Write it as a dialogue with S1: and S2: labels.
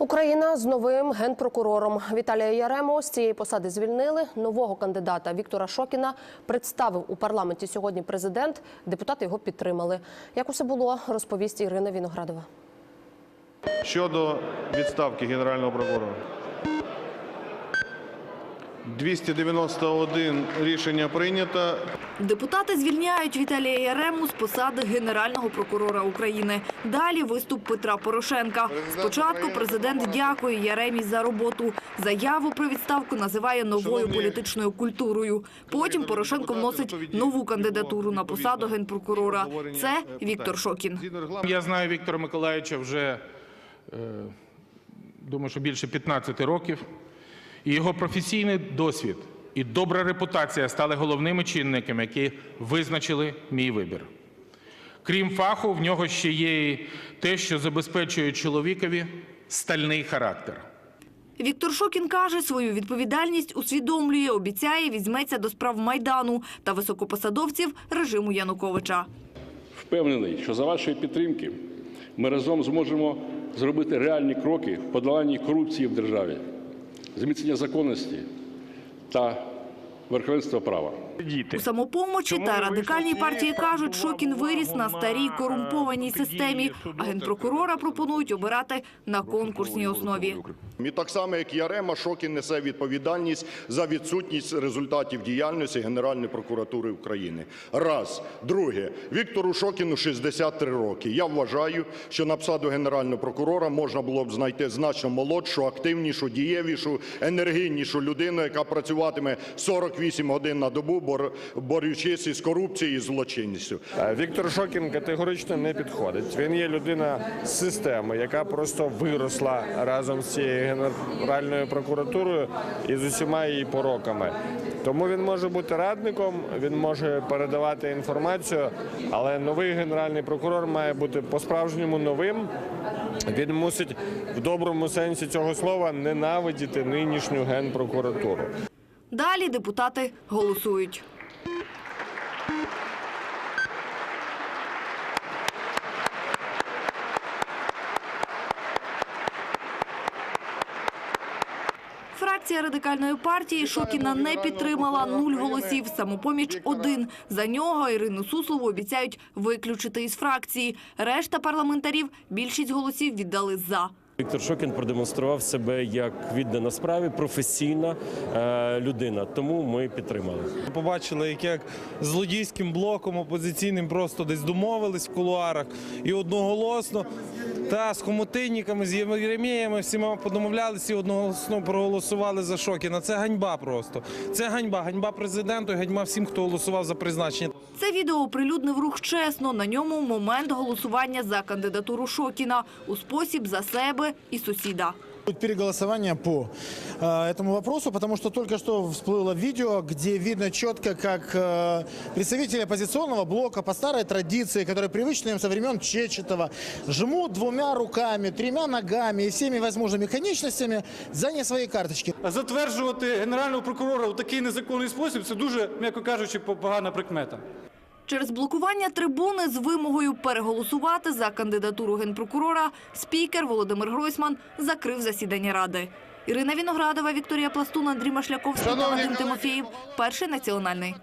S1: Україна з новим генпрокурором Віталія Яремо з цієї посади звільнили. Нового кандидата Віктора Шокіна представив у парламенті сьогодні президент. Депутати його підтримали. Як усе було, розповість Ірина Віноградова.
S2: Щодо відставки Генерального прокурора. 291 рішення прийнято.
S3: Депутати звільняють Віталія Ярему з посади генерального прокурора України. Далі виступ Петра Порошенка. Спочатку президент дякує Яремі за роботу. Заяву про відставку називає новою політичною культурою. Потім Порошенко вносить нову кандидатуру на посаду генпрокурора. Це Віктор Шокін.
S4: Я знаю Віктора Миколаївича вже, е, думаю, що більше 15 років. І його професійний досвід і добра репутація стали головними чинниками, які визначили мій вибір. Крім фаху, в нього ще є і те, що забезпечує чоловікові стальний характер.
S3: Віктор Шокін каже, свою відповідальність усвідомлює, обіцяє, візьметься до справ Майдану та високопосадовців режиму Януковича.
S5: Впевнений, що за вашої підтримки ми разом зможемо зробити реальні кроки в подоланні корупції в державі, зміцнення законності та верховенства права.
S3: У самопомочі та радикальній партії кажуть, Шокін виріс на старій корумпованій системі, а генпрокурора пропонують обирати на конкурсній основі.
S6: І так само, як Ярема, Шокін несе відповідальність за відсутність результатів діяльності Генеральної прокуратури України. Раз. Друге. Віктору Шокіну 63 роки. Я вважаю, що на посаду Генерального прокурора можна було б знайти значно молодшу, активнішу, дієвішу, енергійнішу людину, яка працюватиме 48 годин на добу, бор- борючись із корупцією і злочинністю.
S7: Е, Віктор Шокін категорично не підходить. Він є людина з системи, яка просто виросла разом з цією генеральною прокуратурою і з усіма її пороками. Тому він може бути радником, він може передавати інформацію, але новий генеральний прокурор має бути по-справжньому новим. Він мусить в доброму сенсі цього слова ненавидіти нинішню генпрокуратуру.
S3: Далі депутати голосують. Фракція радикальної партії Шокіна не підтримала нуль голосів. Самопоміч один. За нього Ірину Суслову обіцяють виключити із фракції. Решта парламентарів більшість голосів віддали за.
S8: Віктор Шокін продемонстрував себе як віддана справі, професійна е, людина. Тому ми підтримали.
S9: Побачили, як, як злодійським блоком опозиційним просто десь домовились в кулуарах і одноголосно та з хомотинниками, з Єреміями всіма подомовлялися і одноголосно проголосували за Шокіна. Це ганьба просто. Це ганьба. Ганьба президенту і ганьба всім, хто голосував за призначення.
S3: Це відео оприлюднив рух чесно. На ньому момент голосування за кандидатуру Шокіна у спосіб за себе і сусіда.
S10: Будет переголосование по э, этому вопросу, потому что только что всплыло видео, где видно четко, как э, представители оппозиционного блока по старой традиции, которая привычна им со времен Чечетова, жмут двумя руками, тремя ногами и всеми возможными конечностями за не свои карточки.
S11: Затверджувати генерального прокурора у такий незаконний спосіб це дуже, м'яко кажучи, погана прикмета.
S3: Через блокування трибуни з вимогою переголосувати за кандидатуру генпрокурора спікер Володимир Гройсман закрив засідання ради. Ірина Віноградова, Вікторія Пластун, Андрій Машляков, Вадим Тимофєєв. Перший національний.